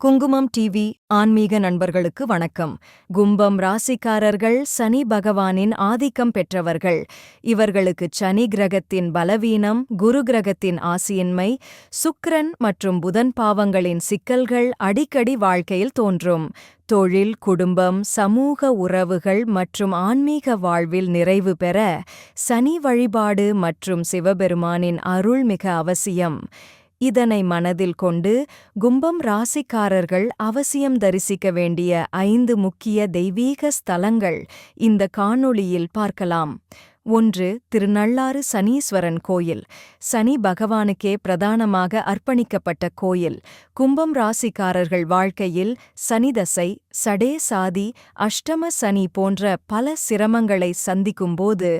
குங்குமம் டிவி ஆன்மீக நண்பர்களுக்கு வணக்கம். கும்பம் ராசிக்காரர்கள் சனி பகவானின் ஆதிக்கம் பெற்றவர்கள். இவர்களுக்கு சனி கிரகத்தின் பலவீனம் குரு கிரகத்தின் ஆசியின்மை சுக்ரன் மற்றும் புதன் பாவங்களின் சிக்கல்கள் அடிக்கடி வாழ்க்கையில் தோன்றும். தொழில் குடும்பம் சமூக உறவுகள் மற்றும் ஆன்மீக வாழ்வில் நிறைவு பெற சனி வழிபாடு மற்றும் சிவபெருமானின் அருள் மிக அவசியம். இதனை மனதில் கொண்டு கும்பம் ராசிக்காரர்கள் அவசியம் தரிசிக்க வேண்டிய ஐந்து முக்கிய தெய்வீக ஸ்தலங்கள் இந்த காணொளியில் பார்க்கலாம். ஒன்று திருநள்ளாறு சனீஸ்வரன் கோயில். சனி பகவானுக்கே பிரதானமாக அர்ப்பணிக்கப்பட்ட கோயில். கும்பம் ராசிக்காரர்கள் வாழ்க்கையில் சனிதசை சடே சாதி அஷ்டம சனி போன்ற பல சிரமங்களை சந்திக்கும்போது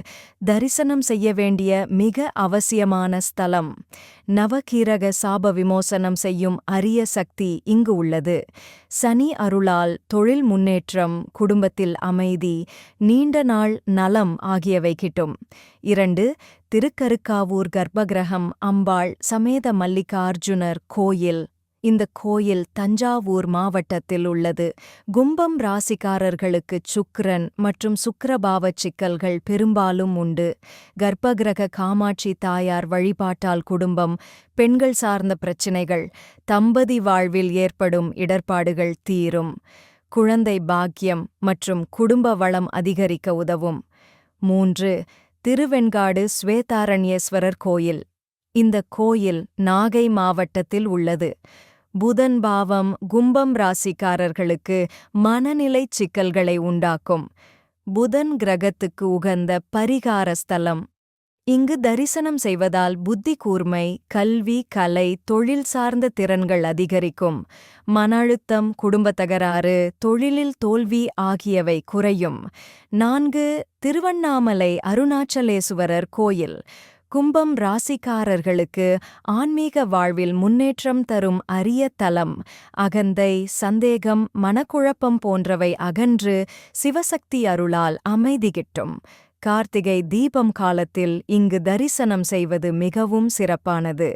தரிசனம் செய்ய வேண்டிய மிக அவசியமான ஸ்தலம். நவகீரக சாப விமோசனம் செய்யும் அரிய சக்தி இங்கு உள்ளது. சனி அருளால் தொழில் முன்னேற்றம் குடும்பத்தில் அமைதி நீண்ட நாள் நலம் ஆகியவை கிட்டும். இரண்டு திருக்கருக்காவூர் கர்ப்பகிரகம் அம்பாள் சமேத மல்லிகார்ஜுனர் கோயில். இந்த கோயில் தஞ்சாவூர் மாவட்டத்தில் உள்ளது. கும்பம் ராசிக்காரர்களுக்கு சுக்கிரன் மற்றும் சுக்கிரபாவச் சிக்கல்கள் பெரும்பாலும் உண்டு. கர்ப்பகிரக காமாட்சி தாயார் வழிபாட்டால் குடும்பம் பெண்கள் சார்ந்த பிரச்சினைகள் தம்பதி வாழ்வில் ஏற்படும் இடர்பாடுகள் தீரும். குழந்தை பாக்கியம் மற்றும் குடும்ப வளம் அதிகரிக்க உதவும். மூன்று திருவெண்காடு ஸ்வேதாரண்யேஸ்வரர் கோயில். இந்த கோயில் நாகை மாவட்டத்தில் உள்ளது. புதன் பாவம் கும்பம் ராசிக்காரர்களுக்கு மனநிலை சிக்கல்களை உண்டாக்கும். புதன் கிரகத்துக்கு உகந்த பரிகார ஸ்தலம். இங்கு தரிசனம் செய்வதால் புத்தி கூர்மை கல்வி கலை தொழில் சார்ந்த திறன்கள் அதிகரிக்கும். மன அழுத்தம் குடும்ப தகராறு தொழிலில் தோல்வி ஆகியவை குறையும். நான்கு திருவண்ணாமலை அருணாச்சலேசுவரர் கோயில். கும்பம் ராசிக்காரர்களுக்கு ஆன்மீக வாழ்வில் முன்னேற்றம் தரும் அரிய தலம். அகந்தை சந்தேகம் மனக்குழப்பம் போன்றவை அகன்று சிவசக்தி அருளால் அமைதி கிட்டும் கார்த்திகை தீபம் காலத்தில் இங்கு தரிசனம் செய்வது மிகவும் சிறப்பானது.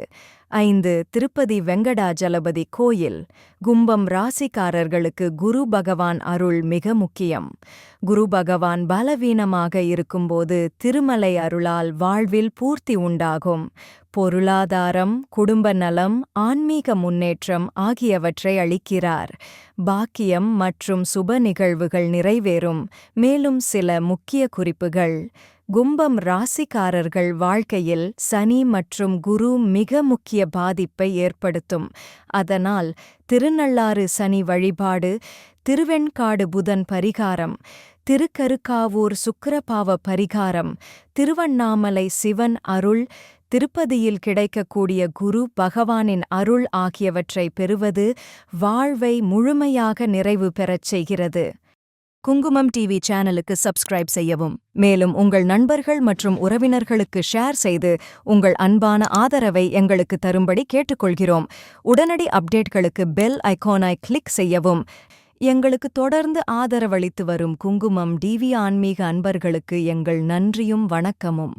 ஐந்து திருப்பதி வெங்கடாஜலபதி கோயில் கும்பம் ராசிக்காரர்களுக்கு குரு பகவான் அருள் மிக முக்கியம். குரு பகவான் பலவீனமாக இருக்கும்போது திருமலை அருளால் வாழ்வில் பூர்த்தி உண்டாகும். பொருளாதாரம் குடும்ப நலம் ஆன்மீக முன்னேற்றம் ஆகியவற்றை அளிக்கிறார். பாக்கியம் மற்றும் சுப நிகழ்வுகள் நிறைவேறும் மேலும் சில முக்கிய குறிப்புகள். கும்பம் ராசிக்காரர்கள் வாழ்க்கையில் சனி மற்றும் குரு மிக முக்கிய பாதிப்பை ஏற்படுத்தும். அதனால் திருநள்ளாறு சனி வழிபாடு திருவெண்காடு புதன் பரிகாரம் திருக்கருக்காவூர் சுக்கரபாவ பரிகாரம் திருவண்ணாமலை சிவன் அருள் திருப்பதியில் கிடைக்கக்கூடிய குரு பகவானின் அருள் ஆகியவற்றை பெறுவது வாழ்வை முழுமையாக நிறைவு பெறச் செய்கிறது. குங்குமம் டிவி சேனலுக்கு சப்ஸ்கிரைப் செய்யவும். மேலும் உங்கள் நண்பர்கள் மற்றும் உறவினர்களுக்கு ஷேர் செய்து உங்கள் அன்பான ஆதரவை எங்களுக்கு தரும்படி கேட்டுக்கொள்கிறோம். உடனடி அப்டேட்களுக்கு பெல் ஐகோனாய் கிளிக் செய்யவும். எங்களுக்கு தொடர்ந்து ஆதரவளித்து வரும் குங்குமம் டிவி ஆன்மீக அன்பர்களுக்கு எங்கள் நன்றியும் வணக்கமும்.